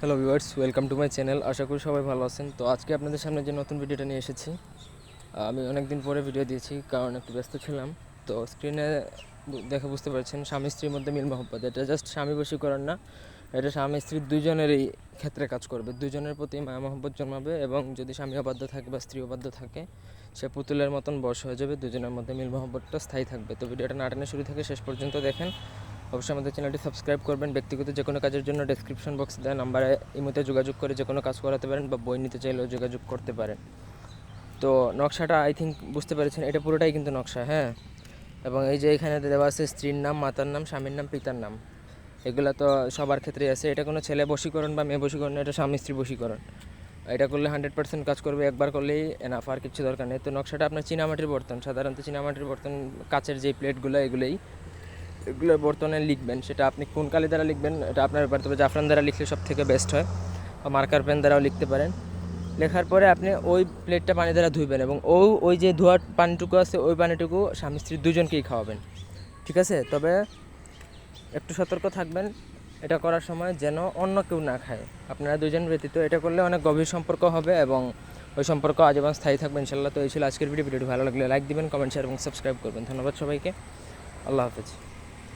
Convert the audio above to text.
Hello viewers welcome to my channel আশা করি সবাই ভালো আছেন। তো আজকে আপনাদের সামনে যে নতুন ভিডিওটা নিয়ে এসেছি আমি অনেক দিন পরে ভিডিও দিয়েছি, কারণ একটু ব্যস্ত ছিলাম। তো স্ক্রিনে দেখে বুঝতে পারছেন, স্বামী স্ত্রীর মধ্যে মিল মহব্বত। এটা জাস্ট স্বামী বশীকরণ না, এটা স্বামী স্ত্রী দুজনেরই ক্ষেত্রে কাজ করবে। দুজনের প্রতি মায়া মহব্বত জন্মাবে এবং যদি স্বামী অবাধ্য থাকে বা স্ত্রী অবাধ্য থাকে, সে পুতুলের মতন বশ হয়ে যাবে, দুজনের মধ্যে মিল মহব্বতটা স্থায়ী থাকবে। তো ভিডিওটা নাটানে শুরু থেকে শেষ পর্যন্ত দেখেন। অবশ্যই আমাদের চ্যানেলটি সাবস্ক্রাইব করবেন। ব্যক্তিগত যে কোনো কাজের জন্য ডেসক্রিপশন বক্স দেওয়া নাম্বারে ইমোতে যোগাযোগ করে যে কোনো কাজ করাতে পারেন বা বই নিতে চাইলেও যোগাযোগ করতে পারেন। তো নকশাটা আই থিঙ্ক বুঝতে পেরেছেন, এটা পুরোটাই কিন্তু নকশা হ্যাঁ? এবং এই যে এখানে দেওয়া আছে স্ত্রীর নাম, মাতার নাম, স্বামীর নাম, পিতার নাম। এগুলো তো সবার ক্ষেত্রেই আছে। এটা কোনো ছেলে বশীকরণ বা মেয়ে বশীকরণ এটা স্বামী স্ত্রী বশীকরণ। এটা করলে হান্ড্রেড পার্সেন্ট কাজ করবে, একবার করলেই এনাফ আর কিছু দরকার নেই। তো নকশাটা আপনার চীনামাটির বর্তন, সাধারণত চীনামাটির বর্তন, কাচের যে প্লেটগুলো এগুলোই এগুলো বর্তমানে লিখবেন, সেটা আপনি কোন কালি দ্বারা লিখবেন, এটা আপনার ব্যাপার। তবে জাফরান দ্বারা লিখলে সব থেকে বেস্ট হয়, বা মার্কার পেন দ্বারাও লিখতে পারেন। লেখার পরে আপনি ওই প্লেটটা পানি দ্বারা ধুইবেন এবং ও, ওই যে ধোয়ার পানিটুকু আছে, ওই পানিটুকু স্বামী স্ত্রী দুজনকেই খাওয়াবেন। ঠিক আছে? তবে একটু সতর্ক থাকবেন, এটা করার সময় যেন অন্য কেউ না খায়। আপনারা দুজন ব্যতীত এটা করলে অনেক গভীর সম্পর্ক হবে এবং ওই সম্পর্ক আজীবন স্থায়ী থাকবে ইনশাল্লাহ তো এই ছিল আজকের ভিডিও। ভিডিওটি ভালো লাগলে লাইক দিবেন কমেন্ট শেয়ার এবং সাবস্ক্রাইব করবেন। ধন্যবাদ সবাইকে। আল্লাহ হাফেজ।